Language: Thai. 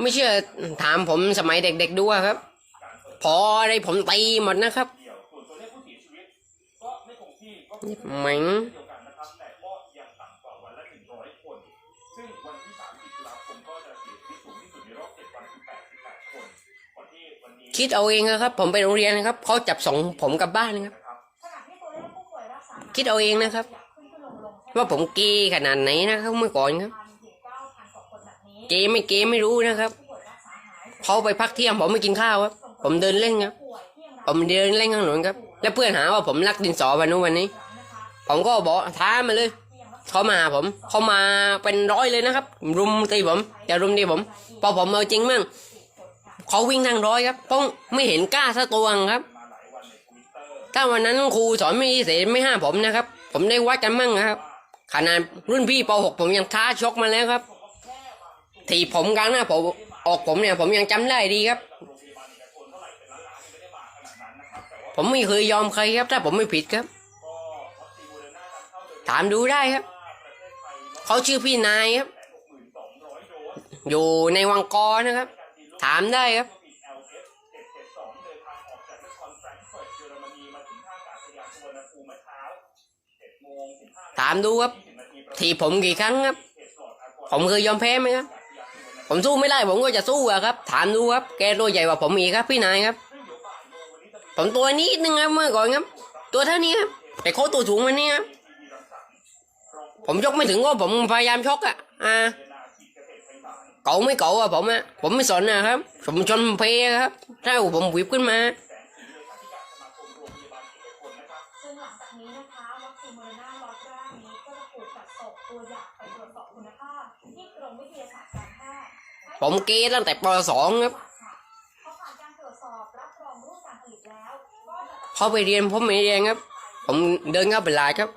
ไม่เชื่อถามผมสมัยเด็กๆดูครับ พออะไรผมตีหมดนะครับเดี่ยวส่วนตัวเลขผู้เสียชีวิตก็ไม่คงที่ก็นี่เหม็งเดียวกันนะครับแต่ก็ยังต่ำกว่าวันละหนึ่งร้อยคนซึ่งวันที่สามสิบตุลาคมก็จะเสียชีวิตสูงที่สุดเจ็ดวันคือแปดสิบแปดเอาเองนะครับ ผมไปโรงเรียนนะครับเขาจับส่งผมกลับบ้านนะครับ คิดเอาเองนะครับ ว่าผมเกย์ขนาดไหนนะครับเมื่อก่อนครับ เกย์ไม่เกย์ไม่รู้นะครับเขาไปพักเที่ยงผมไม่กินข้าวครับ ผมเดินเล่นครับ ผมเดินเล่นข้างถนนครับ แล้วเพื่อนหาว่าผมรักดินสอวันนู้นวันนี้ ผมก็บอกท้ามาเลยเขามาหาผมเขามาเป็นร้อยเลยนะครับ รุมตีผมจะรุมตีผมพอผมเอาจริงมั่งเขาวิ่งทางร้อยครับเพราะไม่เห็นกล้าสักตัวครับมาหลายวันในทวิตเตอร์ถ้าวันนั้นครูสอนไม่ดีเสไม่ห้ามผมนะครับ ผมได้วัดกันมั่งนะครับขนาดรุ่นพี่ป .6 ผมยังท้าชกมาแล้วครับ ถีบผมกลางหน้าผมออกผมเนี่ย ผมยังจำได้ดีครับ ผมไม่เคยยอมใครครับ ถ้าผมไม่ผิดครับ ถามดูได้ครับ เขาชื่อพี่นายครับ อยู่ในวังกอนะครับ ถามได้ครับถามดูครับ ที่ผมกี่ครั้งครับ ผมเคยยอมแพ้ไหมครับ ผมสู้ไม่ได้ผมก็จะสู้อะครับ ถามดูครับ แกตัวใหญ่กว่าผมอีกครับ พี่นายครับ ผมตัวนิดนึงครับเมื่อก่อนครับ ตัวเท่านี้ครับแต่เขาตัวสูงมันนี่ครับผมยกไม่ถึงก็ผมพยายามชกอะอ่าเก่าไม่เก่าอะผมอะผมไม่สนนะครับ ผมชนเพครับ ถ้าผมวิบขึ้นมาซึ่งหลังจากนี้นะคะวัคซีนโมเดอร์นาล็อตแรกนี้ก็จะถูกจัดส่งตัวอย่าง ผมเกย์ตั้งแต่ป .2 ครับเขาผ่านการตรวจสอบรับรองรุ่นการผลิตแล้วก็จะเขาไปเรียนผมไม่เรียนครับ ผมเดินเข้าไปหลายครับ